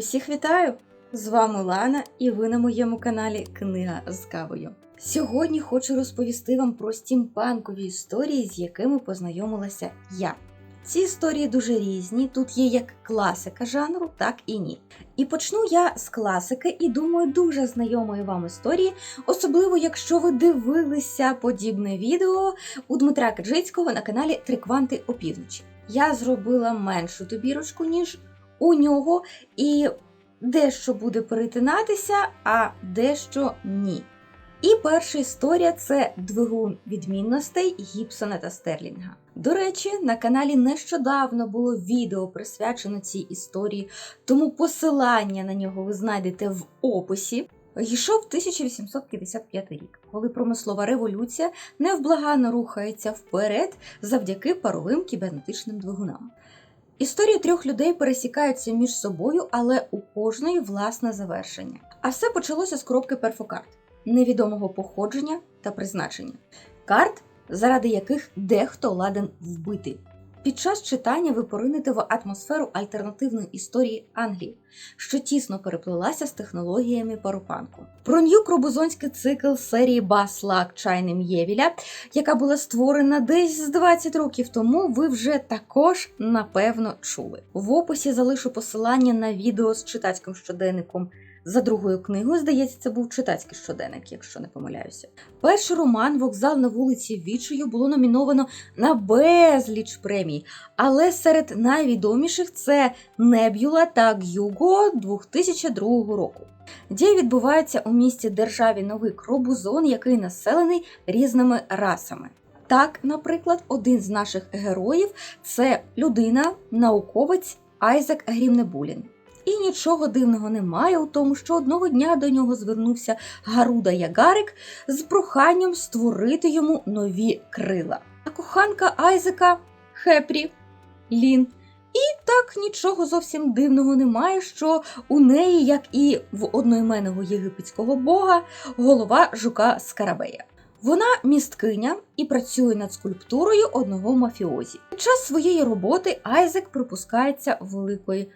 Усіх вітаю! З вами Лана, і ви на моєму каналі Книга з кавою. Сьогодні хочу розповісти вам про стімпанкові історії, з якими познайомилася я. Ці історії дуже різні, тут є як класика жанру, так і ні. І почну я з класики, і думаю, дуже знайомої вам історії, особливо якщо ви дивилися подібне відео у Дмитра Каджицького на каналі Три кванти опівночі. Я зробила меншу добірочку, ніж у нього, і дещо буде перетинатися, а дещо ні. І перша історія це двигун відмінностей Гібсона та Стерлінга. До речі, на каналі нещодавно було відео присвячене цій історії, тому посилання на нього ви знайдете в описі. Йшов 1855 рік, коли промислова революція невблаганно рухається вперед завдяки паровим кібернетичним двигунам. Історії трьох людей пересікаються між собою, але у кожної власне завершення. А все почалося з коробки перфокарт невідомого походження та призначення. Карт, заради яких дехто ладен вбити. Під час читання ви поринете в атмосферу альтернативної історії Англії, що тісно переплилася з технологіями паропанку. Про нью-кробузонський цикл серії Бас Лак Чайним Євіля, яка була створена десь з 20 років тому, ви вже також напевно чули. В описі залишу посилання на відео з читацьким щоденником. За другою книгою, здається, це був читацький щоденник, якщо не помиляюся. Перший роман Вокзал на вулиці Вічою було номіновано на безліч премій, але серед найвідоміших це Небюла та Гюго 2002 року. Дія відбувається у місті державі Новий Кробузон, який населений різними расами. Так, наприклад, один з наших героїв це людина, науковець Айзек Грімнебулін. І нічого дивного немає у тому, що одного дня до нього звернувся Гаруда Ягарик з проханням створити йому нові крила. А коханка Айзека Хепрі Лін. І так нічого зовсім дивного немає, що у неї, як і в одноіменного єгипетського бога, голова жука Скарабея. Вона місткиня і працює над скульптурою одного мафіозі. Під час своєї роботи Айзек припускається великої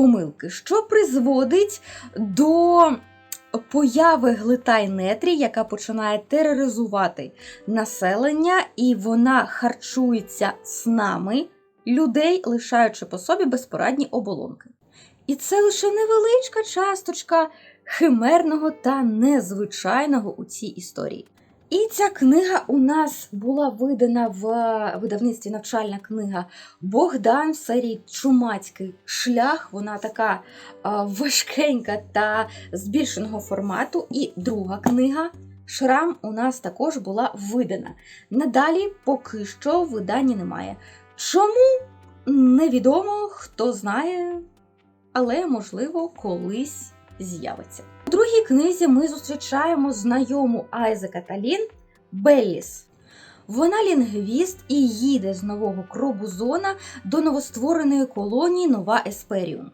помилки, що призводить до появи глитай нетрі, яка починає тероризувати населення, і вона харчується снами людей, лишаючи по собі безпорадні оболонки. І це лише невеличка часточка химерного та незвичайного у цій історії. І ця книга у нас була видана в видавництві навчальна книга Богдан в серії Чумацький шлях. Вона така а, важкенька та збільшеного формату. І друга книга Шрам у нас також була видана. Надалі поки що видання немає. Чому невідомо, хто знає, але можливо колись з'явиться. У другій книзі ми зустрічаємо знайому Айзека Талін Белліс. Вона лінгвіст і їде з нового Кробузона до новоствореної колонії Нова Есперіум.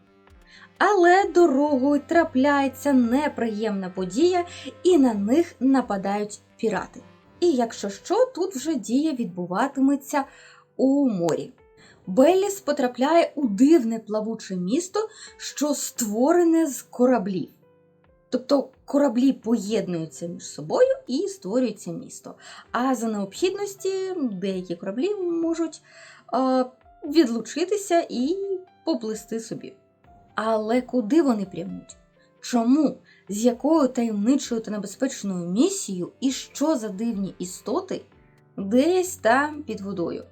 Але дорогою трапляється неприємна подія, і на них нападають пірати. І якщо що, тут вже дія відбуватиметься у морі. Белліс потрапляє у дивне плавуче місто, що створене з кораблів. Тобто кораблі поєднуються між собою і створюється місто. А за необхідності деякі кораблі можуть е, відлучитися і поплисти собі. Але куди вони прямують? Чому? З якою таємничою та небезпечною місією і що за дивні істоти десь там під водою?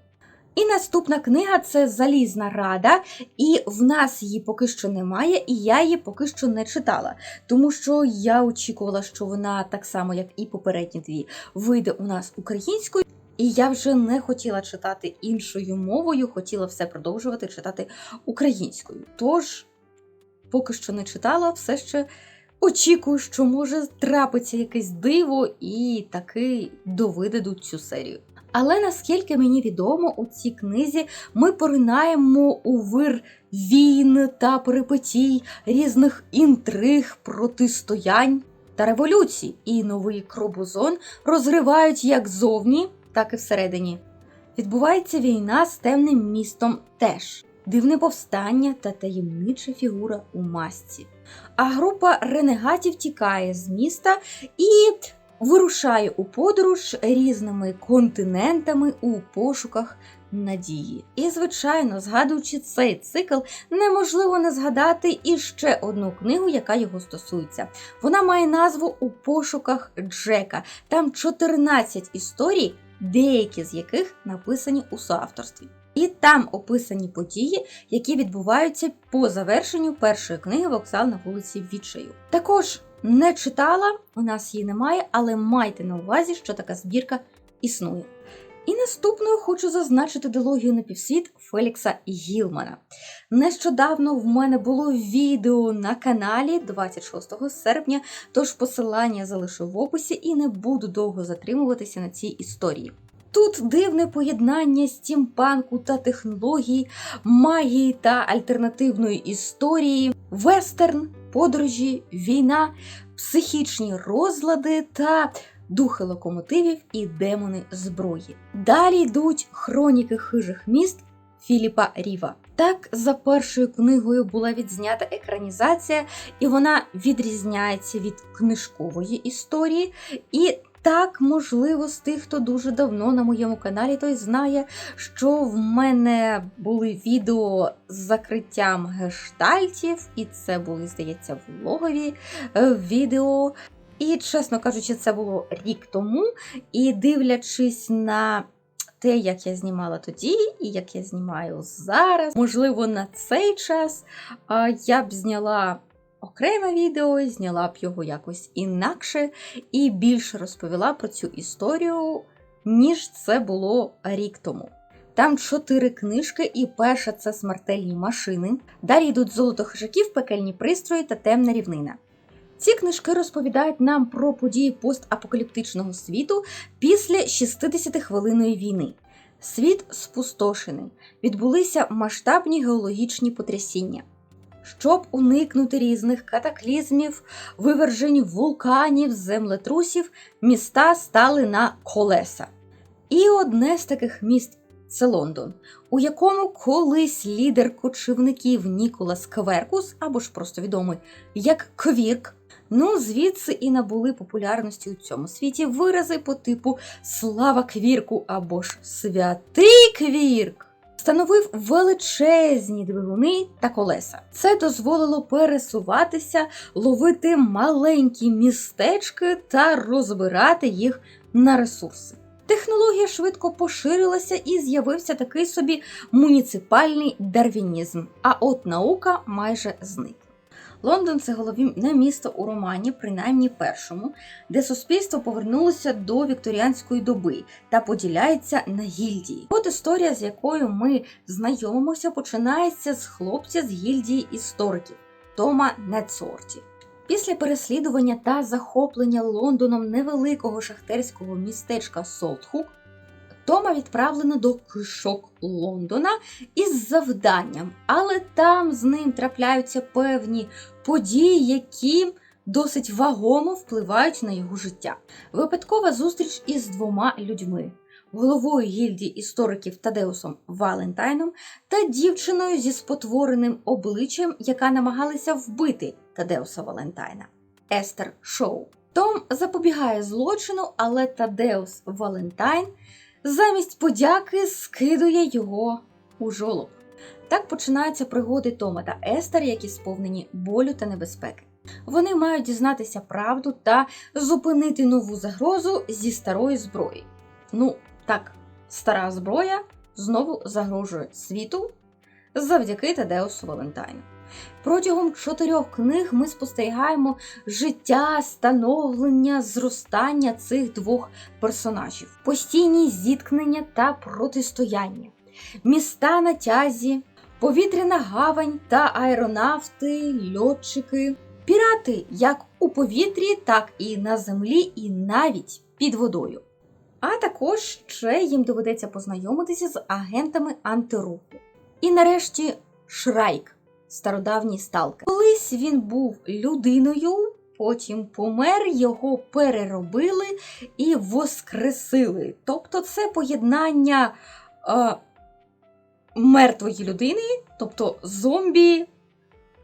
І наступна книга це Залізна Рада, і в нас її поки що немає, і я її поки що не читала, тому що я очікувала, що вона так само, як і попередні дві, вийде у нас українською. І я вже не хотіла читати іншою мовою, хотіла все продовжувати читати українською. Тож, поки що не читала, все ще очікую, що може трапиться якесь диво і таки довидадуть цю серію. Але наскільки мені відомо, у цій книзі ми поринаємо у вир війн та перипетій, різних інтриг, протистоянь та революцій. І новий Кробузон розривають як зовні, так і всередині. Відбувається війна з темним містом теж. дивне повстання та таємнича фігура у масці. А група ренегатів тікає з міста і вирушає у подорож різними континентами у пошуках надії. І, звичайно, згадуючи цей цикл, неможливо не згадати і ще одну книгу, яка його стосується. Вона має назву У пошуках Джека. Там 14 історій, деякі з яких написані у соавторстві. І там описані події, які відбуваються по завершенню першої книги Вокзал на вулиці Відчаю. Також не читала, у нас її немає, але майте на увазі, що така збірка існує. І наступною хочу зазначити дилогію на півсвіт Фелікса Гілмана. Нещодавно в мене було відео на каналі 26 серпня, тож посилання залишу в описі і не буду довго затримуватися на цій історії. Тут дивне поєднання стімпанку та технології, магії та альтернативної історії, вестерн, подорожі, війна, психічні розлади та духи локомотивів і демони зброї. Далі йдуть хроніки хижих міст Філіпа Ріва. Так, за першою книгою була відзнята екранізація, і вона відрізняється від книжкової історії. І так, можливо, з тих, хто дуже давно на моєму каналі, той знає, що в мене були відео з закриттям гештальтів, і це були, здається, влогові е, відео. І, чесно кажучи, це було рік тому. І дивлячись на те, як я знімала тоді, і як я знімаю зараз, можливо, на цей час я б зняла окреме відео, зняла б його якось інакше і більше розповіла про цю історію, ніж це було рік тому. Там чотири книжки, і перша це смертельні машини. Далі йдуть золото хижаків, пекельні пристрої та темна рівнина. Ці книжки розповідають нам про події постапокаліптичного світу після 60-хвилинної війни. Світ спустошений, відбулися масштабні геологічні потрясіння. Щоб уникнути різних катаклізмів, вивержень вулканів, землетрусів, міста стали на колеса. І одне з таких міст це Лондон, у якому колись лідер кочівників Ніколас Кверкус, або ж просто відомий як Квірк, Ну, звідси і набули популярності у цьому світі вирази по типу Слава квірку або ж Святий квірк. Встановив величезні двигуни та колеса. Це дозволило пересуватися, ловити маленькі містечки та розбирати їх на ресурси. Технологія швидко поширилася і з'явився такий собі муніципальний дарвінізм, а от наука майже зник. Лондон це головне місто у романі, принаймні першому, де суспільство повернулося до вікторіанської доби та поділяється на гільдії. От історія, з якою ми знайомимося, починається з хлопця з гільдії істориків Тома Нецорті. Після переслідування та захоплення Лондоном невеликого шахтерського містечка Солтхук Тома відправлено до кишок Лондона із завданням, але там з ним трапляються певні події, які досить вагомо впливають на його життя. Випадкова зустріч із двома людьми. Головою гільдії істориків Тадеусом Валентайном та дівчиною зі спотвореним обличчям, яка намагалася вбити Тадеуса Валентайна Естер Шоу. Том запобігає злочину, але Тадеус Валентайн замість подяки скидує його у жолоб. Так починаються пригоди Тома та Естер, які сповнені болю та небезпеки. Вони мають дізнатися правду та зупинити нову загрозу зі старої зброї. Ну, так, стара зброя знову загрожує світу завдяки Тадеусу Валентайну. Протягом чотирьох книг ми спостерігаємо життя, становлення, зростання цих двох персонажів, постійні зіткнення та протистояння, міста на тязі, повітряна гавань та аеронавти, льотчики, пірати як у повітрі, так і на землі, і навіть під водою. А також ще їм доведеться познайомитися з агентами антируху. І нарешті Шрайк стародавній сталкер. Колись він був людиною, потім помер, його переробили і воскресили. Тобто це поєднання е, мертвої людини, тобто зомбі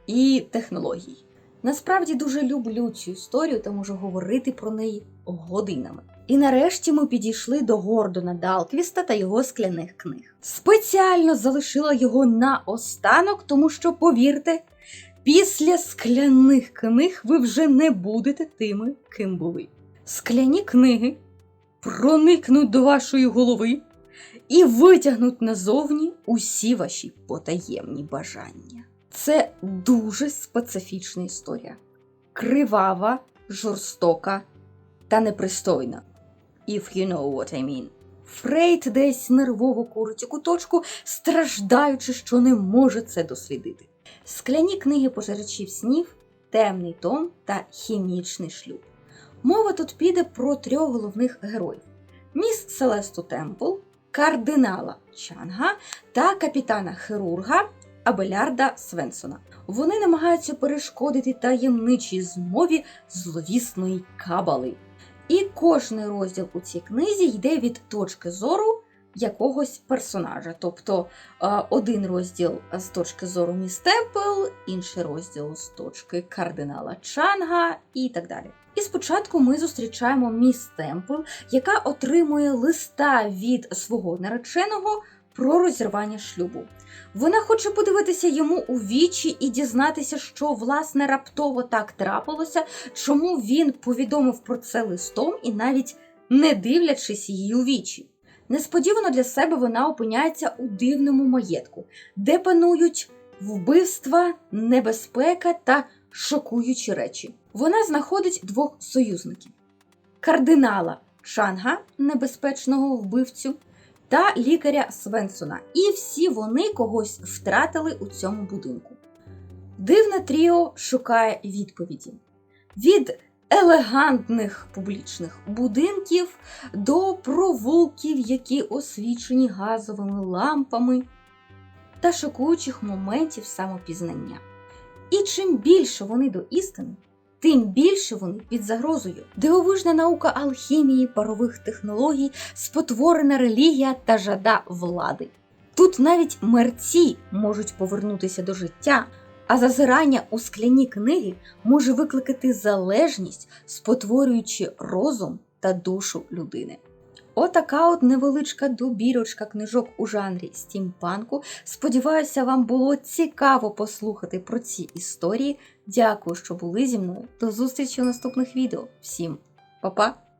і технологій. Насправді дуже люблю цю історію та можу говорити про неї годинами. І нарешті ми підійшли до Гордона Далквіста та його скляних книг. Спеціально залишила його на останок, тому що, повірте, після скляних книг ви вже не будете тими, ким були. Скляні книги проникнуть до вашої голови і витягнуть назовні усі ваші потаємні бажання. Це дуже специфічна історія. Кривава, жорстока та непристойна. If you know what I mean. Фрейд десь нервово курить у куточку, страждаючи, що не може це дослідити. Скляні книги пожирачів снів, темний том та хімічний шлюб. Мова тут піде про трьох головних героїв: міс Селесту Темпл, кардинала Чанга та капітана хірурга Абелярда Свенсона. Вони намагаються перешкодити таємничій змові зловісної кабали. І кожний розділ у цій книзі йде від точки зору якогось персонажа. Тобто е, один розділ з точки зору міс Темпл, інший розділ з точки кардинала Чанга і так далі. І спочатку ми зустрічаємо міс Темпл, яка отримує листа від свого нареченого про розірвання шлюбу. Вона хоче подивитися йому у вічі і дізнатися, що власне раптово так трапилося, чому він повідомив про це листом і навіть не дивлячись її у вічі. Несподівано для себе вона опиняється у дивному маєтку, де панують вбивства, небезпека та шокуючі речі. Вона знаходить двох союзників: кардинала Шанга, небезпечного вбивцю, та лікаря Свенсона. І всі вони когось втратили у цьому будинку. Дивне тріо шукає відповіді від елегантних публічних будинків до провулків, які освічені газовими лампами та шокуючих моментів самопізнання. І чим більше вони до істини, тим більше вони під загрозою. Дивовижна наука алхімії, парових технологій, спотворена релігія та жада влади. Тут навіть мерці можуть повернутися до життя, а зазирання у скляні книги може викликати залежність, спотворюючи розум та душу людини. Отака от невеличка добірочка книжок у жанрі стімпанку. Сподіваюся, вам було цікаво послухати про ці історії. Дякую, що були зі мною. До зустрічі у наступних відео. Всім па-па!